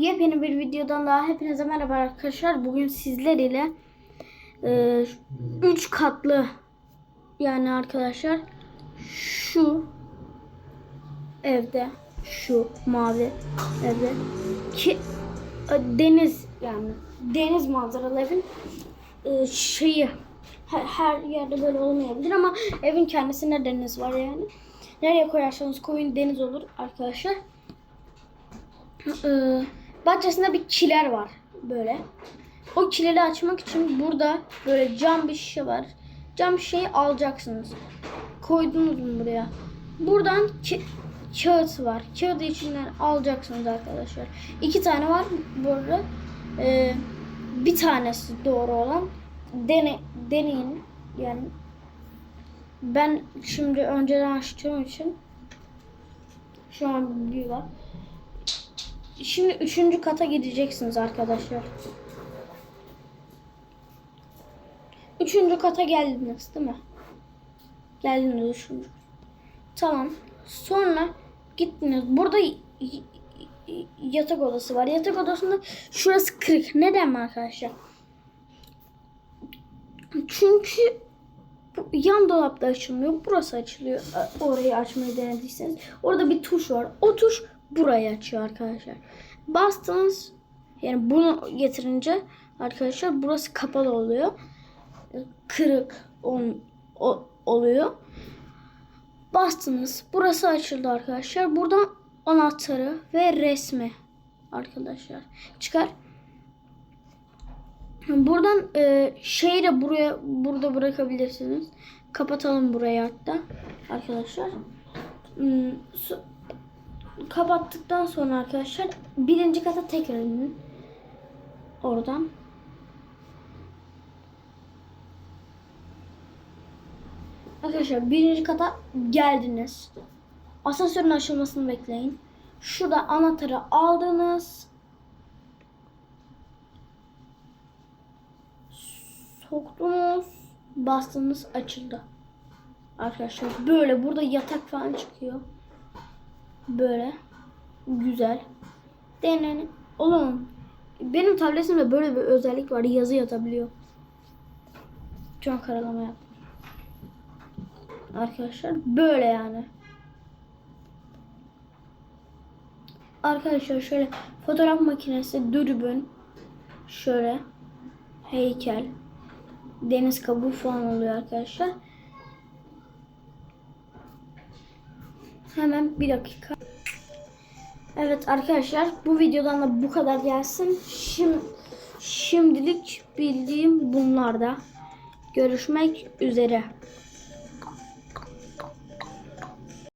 Yepyeni bir videodan daha hepinize merhaba arkadaşlar. Bugün sizler ile 3 katlı yani arkadaşlar şu evde şu mavi evde ki e, deniz yani deniz manzaralı evin e, şeyi her, her yerde böyle olmayabilir ama evin kendisinde deniz var yani. Nereye koyarsanız koyun deniz olur arkadaşlar. Ee, bahçesinde bir kiler var böyle. O kileri açmak için burada böyle cam bir şişe var. Cam şişeyi alacaksınız. Koydunuz mu buraya? Buradan ki, kağıt var. Kağıdı içinden alacaksınız arkadaşlar. İki tane var burada. Ee, bir tanesi doğru olan. Dene, deneyin. Yani ben şimdi önceden açtığım için şu an bir var. Şimdi üçüncü kata gideceksiniz arkadaşlar. Üçüncü kata geldiniz değil mi? Geldiniz üçüncü. Tamam. Sonra gittiniz. Burada yatak odası var. Yatak odasında şurası kırık. Neden mi arkadaşlar? Çünkü bu yan dolapta açılmıyor. Burası açılıyor. Orayı açmayı denediyseniz. Orada bir tuş var. O tuş burayı açıyor arkadaşlar. Bastınız yani bunu getirince arkadaşlar burası kapalı oluyor. Kırık on, o, oluyor. Bastınız. Burası açıldı arkadaşlar. Buradan anahtarı ve resmi arkadaşlar çıkar. Buradan e, şeyi de buraya burada bırakabilirsiniz. Kapatalım burayı hatta arkadaşlar. Hmm, kapattıktan sonra arkadaşlar birinci kata tekrar inin. Oradan. Arkadaşlar birinci kata geldiniz. Asansörün açılmasını bekleyin. Şurada anahtarı aldınız. Soktunuz. Bastınız açıldı. Arkadaşlar böyle burada yatak falan çıkıyor. Böyle. Güzel. Denen. Oğlum. Benim tabletimde böyle bir özellik var. Yazı yatabiliyor. Şu an karalama yaptım. Arkadaşlar böyle yani. Arkadaşlar şöyle fotoğraf makinesi, dürbün, şöyle heykel, deniz kabuğu falan oluyor arkadaşlar. Hemen bir dakika. Evet arkadaşlar bu videodan da bu kadar gelsin. Şimdi şimdilik bildiğim bunlarda. Görüşmek üzere.